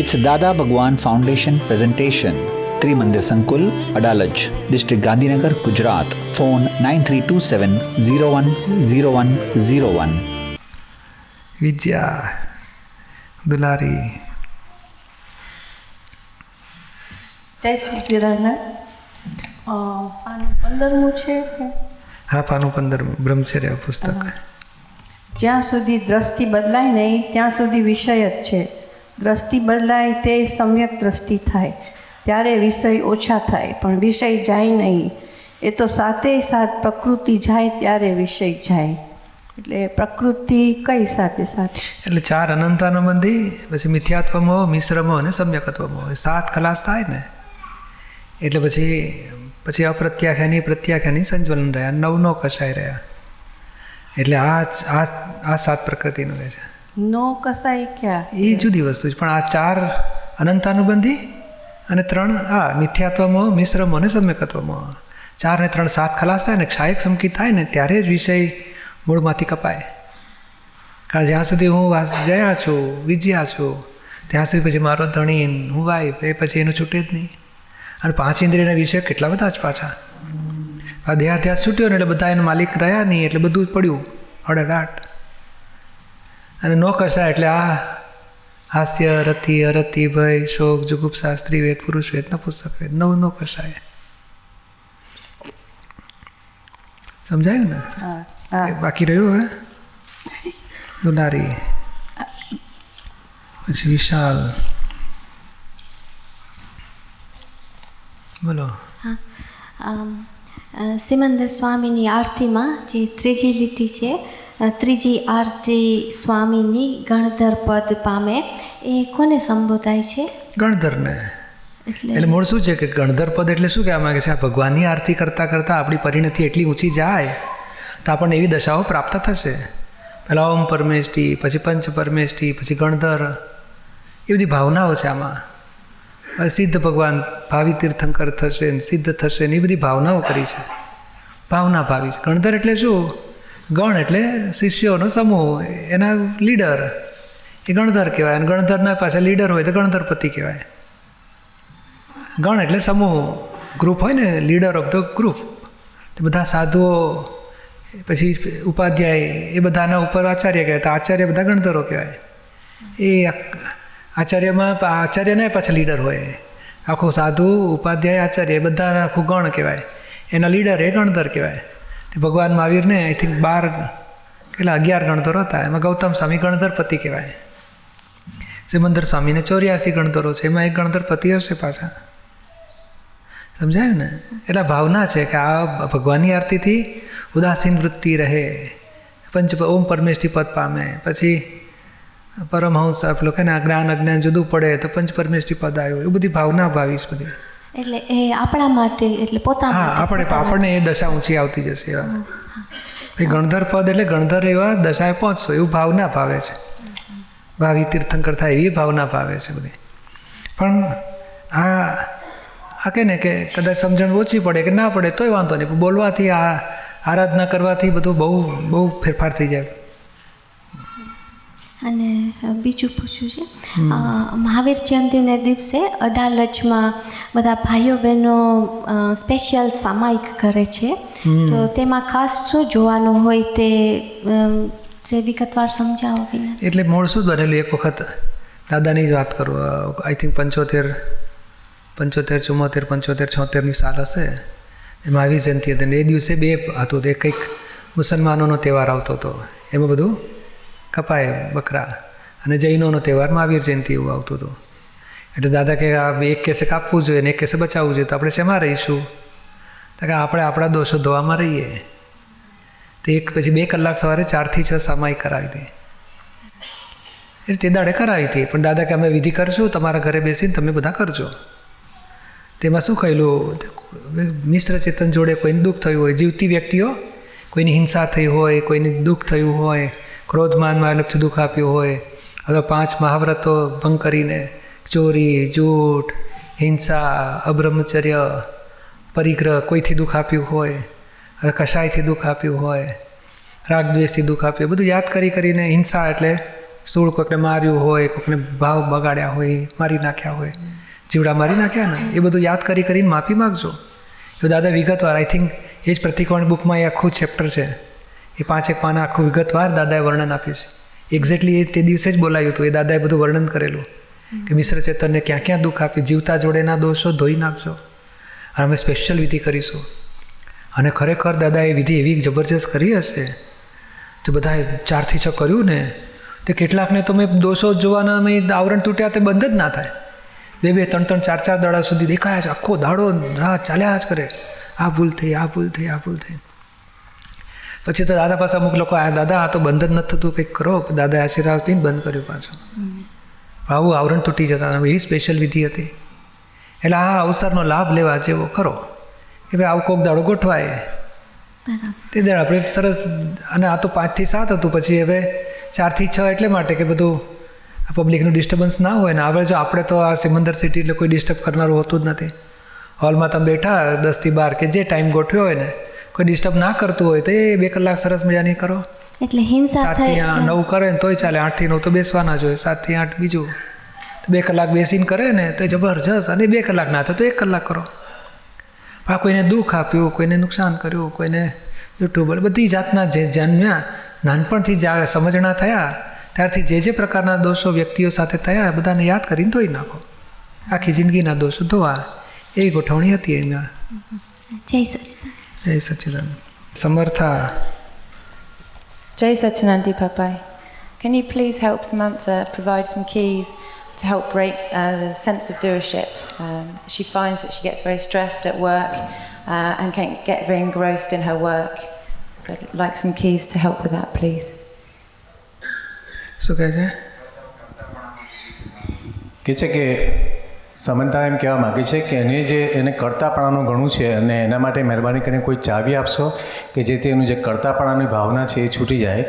It's Dada Bhagwan Foundation presentation. Trimandir Sankul, Adalaj, District Gandhinagar, Gujarat. Phone 9327 010101. Vidya Dulari. જય શ્રી કિરણ પાનું પંદરમું છે હા પાનું પંદર બ્રહ્મચર્ય પુસ્તક જ્યાં સુધી દ્રષ્ટિ બદલાય નહીં ત્યાં સુધી વિષય જ છે દ્રષ્ટિ બદલાય તે સમ્યક દ્રષ્ટિ થાય. ત્યારે વિષય ઓછા થાય, પણ વિષય જાય નહીં. એ તો સાતે સાત પ્રકૃતિ જાય ત્યારે વિષય જાય. એટલે પ્રકૃતિ કઈ સાથે સાથે એટલે ચાર અનંતાનો બંધી, પછી મિથ્યાત્વમો મિશ્રમો અને સમ્યકત્વમો એ સાત ખલાસ થાય ને? એટલે પછી પછી અપ્રત્યાખ્યાની પ્રત્યાખ્યાની સંજ્વલન રહ્યા. નવનો કષાય રહ્યા. એટલે આ આ સાત પ્રકૃતિનું કહે છે. નો કસાય ક્યાં? એ જુદી વસ્તુ છે. પણ આ ચાર અનંતાનુબંધી અને ત્રણ આ મિથ્યાત્વમાં, મિશ્રમો અને સમ્યકત્વમાં. ચાર ને ત્રણ સાત ખલાસ થાય ને ક્ષાયક સમકી થાય ને ત્યારે જ વિષય મૂળમાંથી કપાય. કારણ જ્યાં સુધી હું જયા છું, વિજયા છું, ત્યાં સુધી પછી મારો ધણીન, હું વાઈફ એ પછી એનું છૂટે જ નહીં. અને પાંચ ઇન્દ્રિયના વિષય કેટલા બધા જ પાછા. દેહાધ્યાસ છૂટ્યો ને એટલે બધા એના માલિક રહ્યા નહીં, એટલે બધું જ પડ્યું. હળગાટ અને નો એટલે આ હાસ્ય રતિ અરતિ ભય શોક જુગુપ્સા સ્ત્રી વેદ પુરુષ વેદ નપુસ્તક વેદ નવ નોકસાય સમજાયું ને? હા હા. બાકી રહ્યું હવે? દુનારી પછી વિશાલ. બોલો. સિમંદર સ્વામીની આરતીમાં જે ત્રીજી લીટી છે ત્રીજી આરતી સ્વામીની ગણધર પદ પામે. એ કોને સંબોધાય છે? ગણધરને. એટલે મૂળ શું છે કે ગણધર પદ એટલે શું કહેવા માંગે છે? આ ભગવાનની આરતી કરતાં કરતાં આપણી પરિણતિ એટલી ઊંચી જાય તો આપણને એવી દશાઓ પ્રાપ્ત થશે. પહેલાં ઓમ પરમેષ્ટી પછી પંચ પરમેષ્ટી પછી ગણધર. એ બધી ભાવનાઓ છે આમાં. સિદ્ધ ભગવાન ભાવિ તીર્થંકર થશે ને સિદ્ધ થશે ને એ બધી ભાવનાઓ કરી છે. ભાવના ભાવી છે. ગણધર એટલે શું? ગણ એટલે શિષ્યોનો સમૂહ એના લીડર. એ ગણધર કહેવાય. અને ગણધરના પાછા લીડર હોય તો ગણધરપતિ કહેવાય. ગણ એટલે સમૂહ. ગ્રુપ હોય ને, લીડર ઓફ ધ ગ્રુપ. તો બધા સાધુઓ, પછી ઉપાધ્યાય, એ બધાના ઉપર આચાર્ય કહેવાય. તો આચાર્ય બધા ગણધરો કહેવાય. એ આચાર્યમાં આચાર્યના પાછા લીડર હોય. આખું સાધુ, ઉપાધ્યાય, આચાર્ય, એ બધાના આખું ગણ કહેવાય. એના લીડર એ ગણધર કહેવાય. તે ભગવાન મહાવીરને આઈ થિંક બાર, કેટલા, અગિયાર ગણતરો હતા. એમાં ગૌતમ સ્વામી ગણધરપતિ કહેવાય. સિમંદર સ્વામીને ચોર્યાસી ગણતરો છે. એમાં એક ગણધરપતિ હશે પાછા. સમજાયું ને? એટલે ભાવના છે કે આ ભગવાનની આરતીથી ઉદાસીન વૃત્તિ રહે. પંચ ઓમ પરમેષ્ઠી પદ પામે. પછી પરમહંસ પેલો કે જ્ઞાન, અજ્ઞાન જુદું પડે તો પંચ પરમેષ્ઠી પદ આવ્યું. એ બધી ભાવના ભાવીશ બધી. એટલે એ આપણા માટે એટલે પોતા હા આપણે આપણને એ દશા ઊંચી આવતી જશે એવા એ ગણધર પદ એટલે ગણધર એવા દશાએ પહોંચશો એવું ભાવના ભાવે છે. ભાવિ તીર્થંકર થાય એવી ભાવના ભાવે છે બધી. પણ આ આ કે ને કે કદાચ સમજણ ઓછી પડે કે ના પડે તોય વાંધો નહીં બોલવાથી આ આરાધના કરવાથી બધું બહુ બહુ ફેરફાર થઈ જાય. અને બીજું પૂછ્યું છે. મહાવીર જયંતિને દિવસે અડાલજમાં બધા ભાઈઓ બહેનો સ્પેશિયલ સામાયિક કરે છે. તો તેમાં ખાસ શું જોવાનું હોય તે જે વિગતવાર સમજાવો એટલે મૂળ શું બનેલું એક વખત? દાદાની જ વાત કરું. આઈ થિંક પંચોતેર પંચોતેર ચુમ્મોતેર પંચોતેર છોતેરની સાલ હશે. એ મહાવીર જયંતિ હતી. એ દિવસે બે હતું. તે કંઈક મુસલમાનોનો તહેવાર આવતો હતો. એમાં બધું કપાય બકરા. અને જૈનોનો તહેવાર મહાવીર જયંતિ એવું આવતું હતું. એટલે દાદા કે આ એક કેસે કાપવું જોઈએ ને એક કેસે બચાવવું જોઈએ તો આપણે શેમાં રહીશું? તો કે, આપણે આપણા દોષો ધોવામાં રહીએ. તો એક પછી બે કલાક સવારે ચારથી છ સામાયિક કરાવી હતી એટલે તે દાડે કરાવી હતી. પણ દાદા કે, અમે વિધિ કરશું, તમારા ઘરે બેસીને તમે બધા કરજો. તેમાં શું કહેલું મિશ્ર ચેતન જોડે કોઈને દુઃખ થયું હોય, જીવતી વ્યક્તિઓ, કોઈની હિંસા થઈ હોય, કોઈને દુઃખ થયું હોય ક્રોધમાનમાં લક્ષ દુઃખ આપ્યું હોય, અથવા પાંચ મહાવ્રતો ભંગ કરીને ચોરી, જૂઠ, હિંસા, અબ્રહ્મચર્ય, પરિગ્રહ કોઈથી દુઃખ આપ્યું હોય, અથવા કશાયથી દુઃખ આપ્યું હોય, રાગદ્વેષથી દુઃખ આપ્યું બધું યાદ કરી કરીને હિંસા એટલે સૂળ કોઈકને માર્યું હોય, કોઈકને ભાવ બગાડ્યા હોય, મારી નાખ્યા હોય, જીવડા મારી નાખ્યા ને, એ બધું યાદ કરી કરીને માફી માગજો. તો દાદા વિગતવાર આઈ થિંક એ જ પ્રતિકોણ બુકમાં એ આખું ચેપ્ટર છે. એ પાંચેક પાના આખું વિગતવાર દાદાએ વર્ણન આપ્યું છે. એક્ઝેક્ટલી એ તે દિવસે જ બોલાયું હતું. એ દાદાએ બધું વર્ણન કરેલું. કે મિશ્ર ચેતનને ક્યાં ક્યાં દુઃખ આપ્યું જીવતા જોડેના દોષો ધોઈ નાખજો. અને અમે સ્પેશિયલ વિધિ કરીશું. અને ખરેખર દાદાએ વિધિ એવી જબરજસ્ત કરી હશે, તો બધાએ ચારથી છ કર્યું ને, તે કેટલાકને તો મેં દોષો જોવાના મેં આવરણ તૂટ્યા તે બંધ જ ના થાય. બે બે ત્રણ ત્રણ ચાર ચાર દાડા સુધી દેખાયા છે. આખો દાડો રાહ ચાલ્યા જ કરે. આ ભૂલ થઈ, આ ભૂલ થઈ, આ ભૂલ થઈ. પછી તો દાદા પાસે અમુક લોકો આ દાદા આ તો બંધ જ નથી થતું કંઈક કરો. દાદા આશીર્વાદ પીને બંધ કર્યું પાછું. આવું આવરણ તૂટી જતા એવી સ્પેશિયલ વિધિ હતી. એટલે આ અવસરનો લાભ લેવા જેવો ખરો કે ભાઈ આવું કોક દાડો ગોઠવાય. તે દાડ આપણે સરસ અને આ તો પાંચથી સાત હતું પછી હવે ચારથી છ એટલે માટે કે બધું પબ્લિકનું ડિસ્ટર્બન્સ ના હોય ને હવે જો આપણે તો આ સિમંદર સિટી એટલે કોઈ ડિસ્ટર્બ કરનારું હોતું જ નથી. હોલમાં તમે બેઠા દસથી બાર કે જે ટાઈમ ગોઠવ્યો હોય ને કોઈ ડિસ્ટર્બ ના કરતું હોય તો એ બે કલાક સરસ મજાની કરો. એટલે હિંસા સાતથી નવ કરે ને તોય ચાલે આઠથી નવ તો બેસવાના જ હોય સાતથી આઠ બીજું. બે કલાક બેસીને કરે ને તો જબરજસ્ત અને બે કલાક ના થાય તો એક કલાક કરો. આ કોઈને દુઃખ આપ્યું કોઈને નુકસાન કર્યું કોઈને યુટ્યુબ બધી જાતના જે જન્મ્યા નાનપણથી જા સમજણા થયા ત્યારથી જે જે પ્રકારના દોષો વ્યક્તિઓ સાથે થયા બધાને યાદ કરીને ધોઈ નાખો. આખી જિંદગીના દોષો ધોવા એવી ગોઠવણી હતી એમાં. જય સચિદાન ಜೈ ಸಚ್ಚಿದಾನಂದ ಸಮರ್ಥ Jai Satchinandi Papai. Can you please help Samantha provide some keys to help break uh, the sense of doership? Um, she finds that she gets very stressed at work uh, and can get very engrossed in her work. So, I'd like some keys to help with that, please. So, guys, eh? સમંતા એમ કહેવા માગે છે કે એને જે એને કરતાપણાનું ઘણું છે અને એના માટે મહેરબાની કરીને કોઈ ચાવી આપશો કે જેથી એનું જે કરતાપણાની ભાવના છે એ છૂટી જાય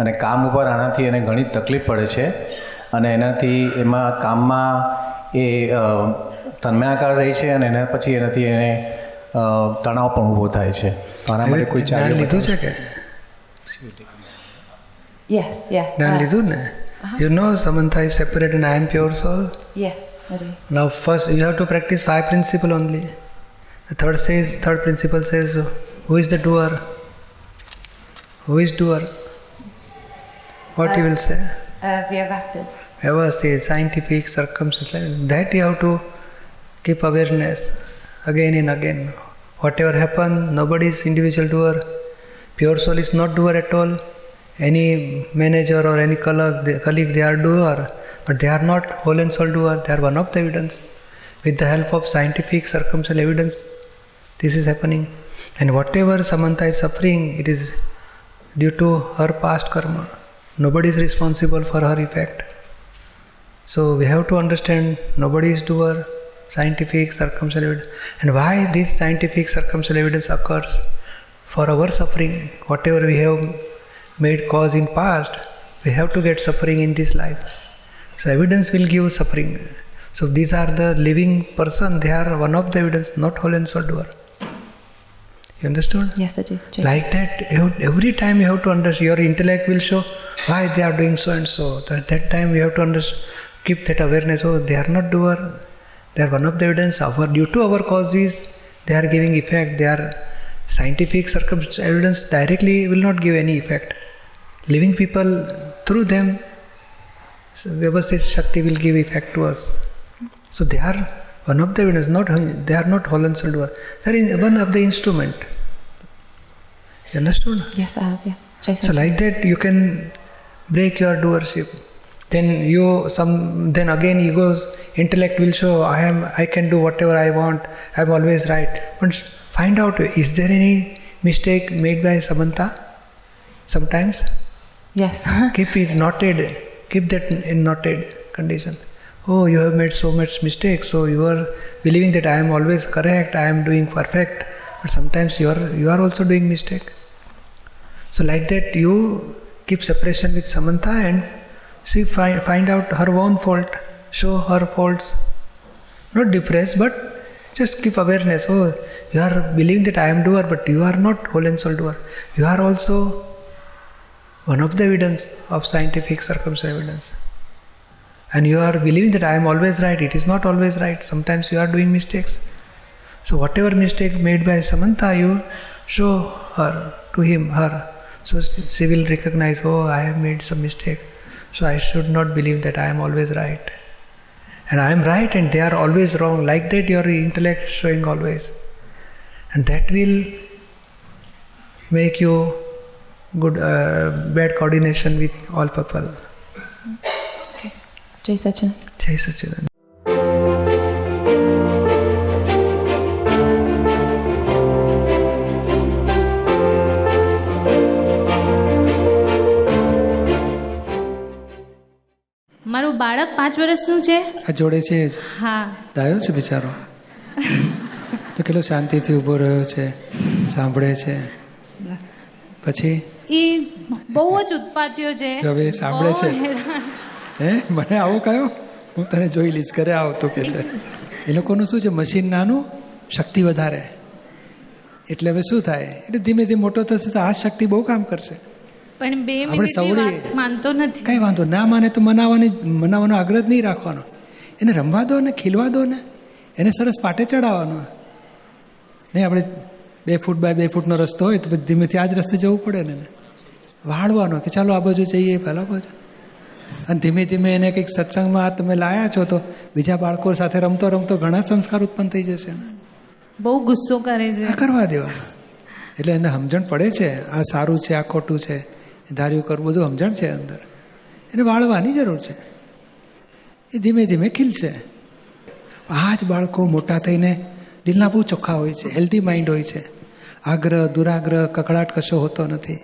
અને કામ ઉપર આનાથી એને ઘણી તકલીફ પડે છે અને એનાથી એમાં કામમાં એ અ, તન્મયાકાર રહે છે અને એના પછી એનાથી એને તણાવ પણ ઊભો થાય છે. આના માટે કોઈ ચાવી લીધું છે કે? યસ યસ જ્ઞાન uh, લીધું ને? Uh-huh. You know, Samantha is separate and I am pure soul. Yes, I do. Now, first you have to practice five principle only. The third says, third principle says, who is the doer? Who is doer? What uh, you will uh, say? Uh, Vyavastin. Vyavastin, scientific, circumstances. That you have to keep awareness again and again. Whatever happen, nobody is individual doer. Pure soul is not doer at all. Any manager or any colleague, they, are doer, but they are not whole and soul doer. They are one of the evidence. With the help of scientific, circumstantial evidence, this is happening. And whatever Samantha is suffering, it is due to her past karma. Nobody is responsible for her effect. So we have to understand nobody is doer, scientific circumstantial evidence. And why this scientific circumstantial evidence occurs for our suffering, whatever we have made cause in past, we have to get suffering in this life. So evidence will give suffering. So these are the living person, they are one of the evidence, not whole and soul doer. You understood? Yes, I do. Like that, every time you have to understand, your intellect will show why they are doing so and so. At that time, you have to understand, keep that awareness. Oh, they are not doer. They are one of the evidence. Our due to our causes, they are giving effect. They are scientific circumstantial evidence directly will not give any effect. Living people through them, so Vyavasthit Shakti will give effect to us. So they are one of the evidence. Not they are not whole and soul. They are in, one of the instrument. You understood? Yes, I have, yeah. Jai So like that you can break your doership. Then you some then again ego's intellect will show I am I can do whatever I want, I'm always right. But find out is there any mistake made by Samantha? Sometimes? Yes. keep it knotted. Keep that in knotted condition. Oh you have made so much mistakes. So you are believing that i am always correct i am doing perfect but sometimes you are you are also doing mistake. So like that you keep separation with samantha and see find, find out her own fault. Show her faults. Not depressed, but just keep awareness. Oh you are believing that i am doer but you are not whole and soul doer. You are also one of the evidence of scientific circumstantial evidence. And you are believing that I am always right. It is not always right. Sometimes you are doing mistakes. So whatever mistake made by Samantha, you show her to him, her. So she will recognize, oh, I have made some mistake. So I should not believe that I am always right. And I am right and they are always wrong. Like that, your intellect showing always. And that will make you good, uh, bad coordination with all people. Jai Sachin. Jai Sachin. મારું બાળક પાંચ વર્ષનું છે આ જોડે છે જ હા દાયો છે બિચારો તો કેટલો શાંતિથી ઊભો રહ્યો છે સાંભળે છે પછી એ બહુ જ ઉત્પાત્યો છે. હવે સાંભળે છે. હે? મને આવો કયો હું તને જોઈ લઈશ ઘરે આવતો કે છે. એ લોકોનું શું છે? મશીન નાનું શક્તિ વધારે. એટલે હવે શું થાય? એટલે ધીમે ધીમે મોટો થશે તો આ શક્તિ બહુ કામ કરશે. પણ બે આપણે સવડી- માનતો નથી. કઈ વાંધો? ના માને તો મનાવવાની મનાવવાનો આગ્રહ જ નહીં રાખવાનો. એને રમવા દો ને ખીલવા દો ને. એને સરસ પાટે ચડાવવાનો. નહીં આપણે બે ફૂટ બાય બે ફૂટનો રસ્તો હોય તો ધીમેથી આ જ રસ્તે જવું પડે ને વાળવાનો કે ચાલો આ બાજુ જઈએ પેલા બાજુ. અને ધીમે ધીમે એને કંઈક સત્સંગમાં આ તમે લાયા છો તો બીજા બાળકો સાથે રમતો રમતો ઘણા સંસ્કાર ઉત્પન્ન થઈ જશે ને. બહુ ગુસ્સો કરે છે. આ કરવા દેવા. એટલે એને સમજણ પડે છે આ સારું છે આ ખોટું છે ધાર્યું કરવું બધું સમજણ છે અંદર. એને વાળવાની જરૂર છે. એ ધીમે ધીમે ખીલશે. આ જ બાળકો મોટા થઈને દિલના બહુ ચોખ્ખા હોય છે હેલ્ધી માઇન્ડ હોય છે. આગ્રહ દુરાગ્રહ કકડાટ કશો હોતો નથી.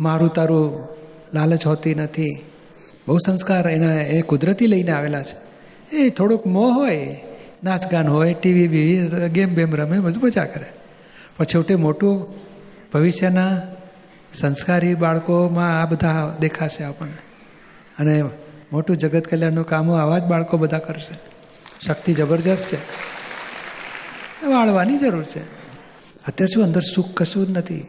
મારું તારું લાલચ હોતી નથી. બહુ સંસ્કાર એના એ કુદરતી લઈને આવેલા છે. એ થોડુંક મોહ હોય નાચ ગાન હોય, ટીવી બીવી ગેમ બેમ રમે, બધું કરે. પણ છેવટે મોટું ભવિષ્યના સંસ્કારી બાળકોમાં આ બધા દેખાશે આપણને. અને મોટું જગત કલ્યાણનું કામો આવા જ બાળકો બધા કરશે. શક્તિ જબરજસ્ત છે. વાળવાની જરૂર છે. અત્યારે શું અંદર સુખ કશું જ નથી.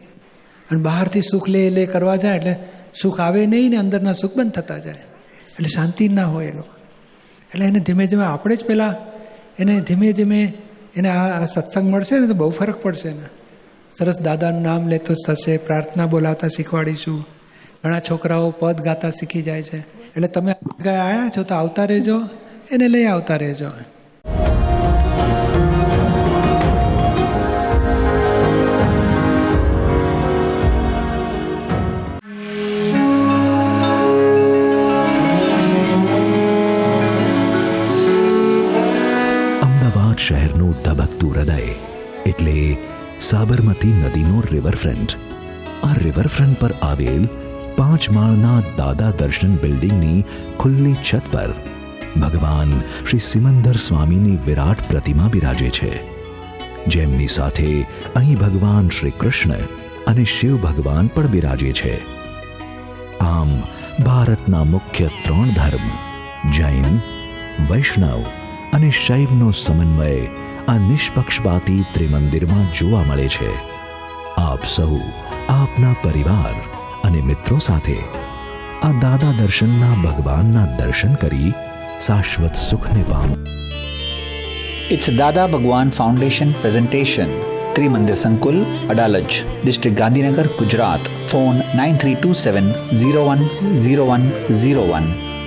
અને બહારથી સુખ લે લે કરવા જાય એટલે સુખ આવે નહીં ને અંદરના સુખ બંધ થતા જાય. એટલે શાંતિ ના હોય એ લોકો. એટલે એને ધીમે ધીમે આપણે જ પહેલાં એને ધીમે ધીમે એને આ સત્સંગ મળશે ને તો બહુ ફરક પડશે ને સરસ દાદાનું નામ લેતો જ થશે, પ્રાર્થના બોલાવતા શીખવાડીશું. ઘણા છોકરાઓ પદ ગાતા શીખી જાય છે. એટલે તમે આવ્યા છો તો આવતા રહેજો, એને લઈ આવતા રહેજો. શહેરનું ધબકતું હૃદય એટલે સાબરમતી નદીનો રિવરફ્રન્ટ આ રિવરફ્રન્ટ પર આવેલ પાંચ માળના દાદા દર્શન બિલ્ડિંગની ખુલ્લી છત પર ભગવાન શ્રી સિમંદર સ્વામીની વિરાટ પ્રતિમા બિરાજે છે. જેમની સાથે અહીં ભગવાન શ્રી કૃષ્ણ અને શિવ ભગવાન પણ બિરાજે છે. આમ ભારતના મુખ્ય ત્રણ ધર્મ જૈન, વૈષ્ણવ અને શૈવનો સમન્વય આ નિષ્પક્ષપાતી ત્રિમંદિરમાં જોવા મળે છે આપ સૌ આપના પરિવાર અને મિત્રો સાથે આ દાદા દર્શનના ભગવાનના દર્શન કરી શાશ્વત સુખને પામો It's Dada Bhagwan Foundation presentation. Trimandir Sankul, Adalaj, District Gandhinagar, Gujarat. Phone 9327 010101.